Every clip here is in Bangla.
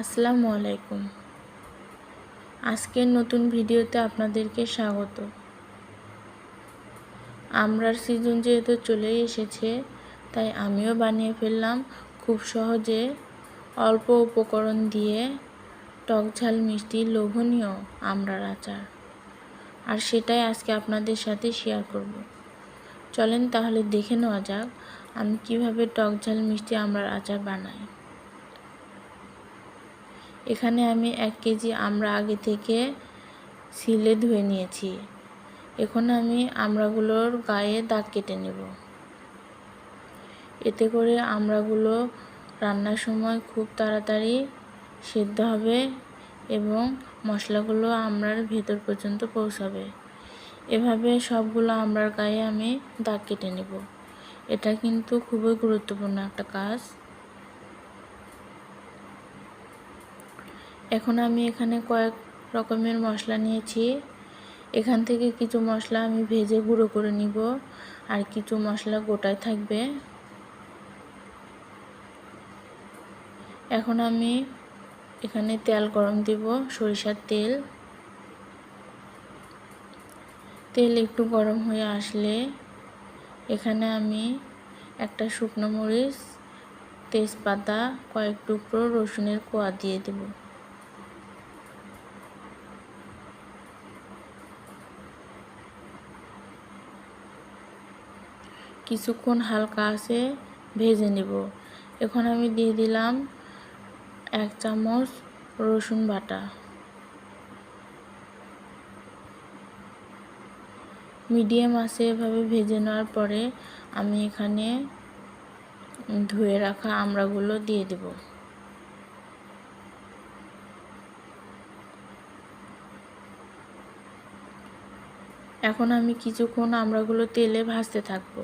আসসালামু আলাইকুম। আজকের নতুন ভিডিওতে আপনাদেরকে স্বাগত। আমরার সিজন যেহেতু চলে এসেছে, তাই আমিও বানিয়ে ফেললাম খুব সহজে অল্প উপকরণ দিয়ে টক ঝাল মিষ্টি লোভনীয় আমরার আচার। আর সেটাই আজকে আপনাদের সাথে শেয়ার করব। চলেন তাহলে দেখে নেওয়া যাক আমি কীভাবে টক ঝাল মিষ্টি আমরার আচার বানাই। এখানে আমি এক কেজি আমরা আগে থেকে সিলে ধুয়ে নিয়েছি। এখন আমি আমড়াগুলোর গায়ে দাগ কেটে নেব। এতে করে আমড়াগুলো রান্নার সময় খুব তাড়াতাড়ি সেদ্ধ হবে এবং মশলাগুলো আমড়ার ভেতর পর্যন্ত পৌঁছাবে। এভাবে সবগুলো আমড়ার গায়ে আমি দাগ কেটে নেব। এটা কিন্তু খুবই গুরুত্বপূর্ণ একটা কাজ। এখন আমি এখানে কয়েক রকমের মশলা নিয়েছি। এখান থেকে কিছু মশলা আমি ভেজে গুঁড়ো করে নিব, আর কিছু মশলা গোটায় থাকবে। এখন আমি এখানে তেল গরম দিব, সরিষার তেল। তেল একটু গরম হয়ে আসলে এখানে আমি একটা শুকনো মরিচ, তেজপাতা, কয়েক টুকরো রসুনের কোয়া দিয়ে দেবো। কিছুক্ষণ হালকা আছে ভেজে নেব। এখন আমি দিয়ে দিলাম এক চামচ রসুন বাটা। মিডিয়াম আছে এভাবে ভেজে নেওয়ার পরে আমি এখানে ধুয়ে রাখা আমড়াগুলো দিয়ে দেব। এখন আমি কিছুক্ষণ আমড়াগুলো তেলে ভাজতে থাকব।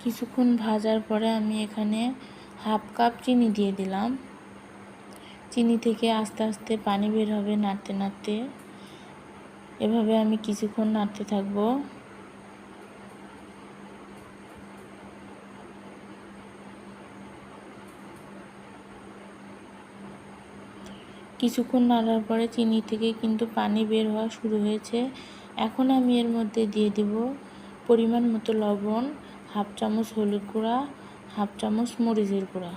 কিছুক্ষণ ভাজার পরে আমি এখানে হাফ কাপ চিনি দিয়ে দিলাম। চিনি থেকে আস্তে আস্তে পানি বের হবে নাড়তে নাড়তে। এভাবে আমি কিছুক্ষণ নাড়তে থাকব। কিছুক্ষণ নাড়ার পরে চিনি থেকে কিন্তু পানি বের হওয়া শুরু হয়েছে। এখন আমি এর মধ্যে দিয়ে দিব পরিমাণ মতো লবণ। হাফ চামচ হলুদ গুঁড়া, হাফ চামচ মরিচের গুঁড়া।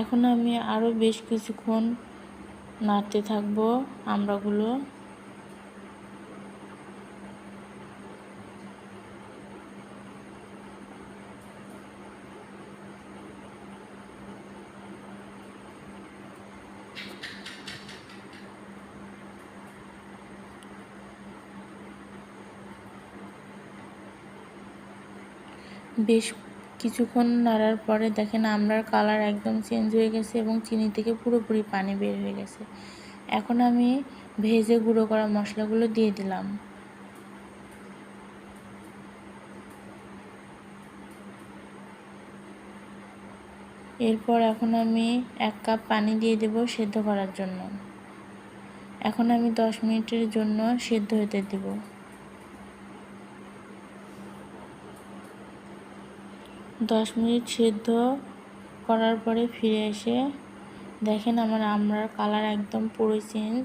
এখন আমি আরও বেশ কিছুক্ষণ নাড়তে থাকব আমড়াগুলো বেশ কিছুক্ষণ নাড়ার পরে দেখেন আমরার কালার একদম চেঞ্জ হয়ে গেছে এবং চিনি থেকে পুরোপুরি পানি বের হয়ে গেছে। এখন আমি ভেজে গুঁড়ো করা মশলাগুলো দিয়ে দিলাম। এরপর এখন আমি এক কাপ পানি দিয়ে দেব সেদ্ধ করার জন্য। এখন আমি দশ মিনিটের জন্য সেদ্ধ হতে দেবো। দশ মিনিট সেদ্ধ করার পরে ফিরে এসে দেখেন আমার আমড়ার কালার একদম পুরো চেঞ্জ।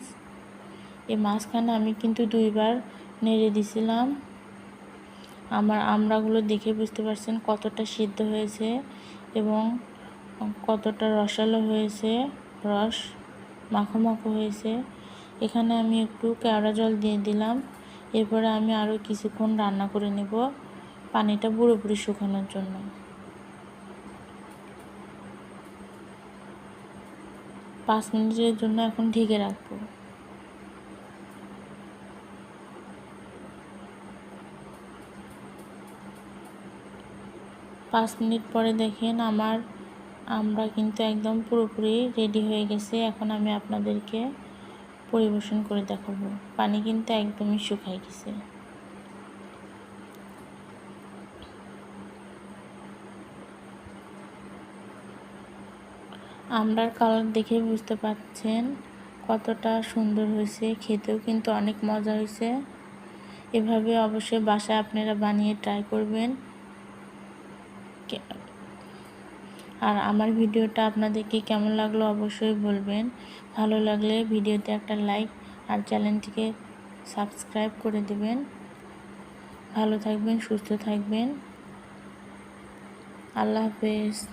এই মাঝখানে আমি কিন্তু দুইবার নেড়ে দিছিলাম। আমার আমড়াগুলো দেখে বুঝতে পারছেন কতটা সিদ্ধ হয়েছে এবং কতটা রসালো হয়েছে, রস মাখো মাখো হয়েছে। এখানে আমি একটু কেওড়া জল দিয়ে দিলাম। এরপরে আমি আরও কিছুক্ষণ রান্না করে নেব পানিটা পুরোপুরি শুকানোর জন্য। পাঁচ মিনিটের জন্য এখন ঢেকে রাখব। পাঁচ মিনিট পরে দেখেন আমার আমরা কিন্তু একদম পুরোপুরি রেডি হয়ে গেছে। এখন আমি আপনাদেরকে পরিবেশন করে দেখাবো। পানি কিন্তু একদমই শুকাই গেছে। আমরার কালার দেখে বুঝতে পাচ্ছেন কতটা সুন্দর হয়েছে, খেতেও কিন্তু অনেক মজা হয়েছে। এভাবে অবশ্যই বাসায় আপনারা বানিয়ে ট্রাই করবেন। আর আমার ভিডিওটা আপনাদেরকে কেমন লাগল অবশ্যই বলবেন। ভালো লাগলে ভিডিওতে একটা লাইক আর চ্যানেলটিকে সাবস্ক্রাইব করে দেবেন। ভালো থাকবেন, সুস্থ থাকবেন। আল্লাহ হাফেজ।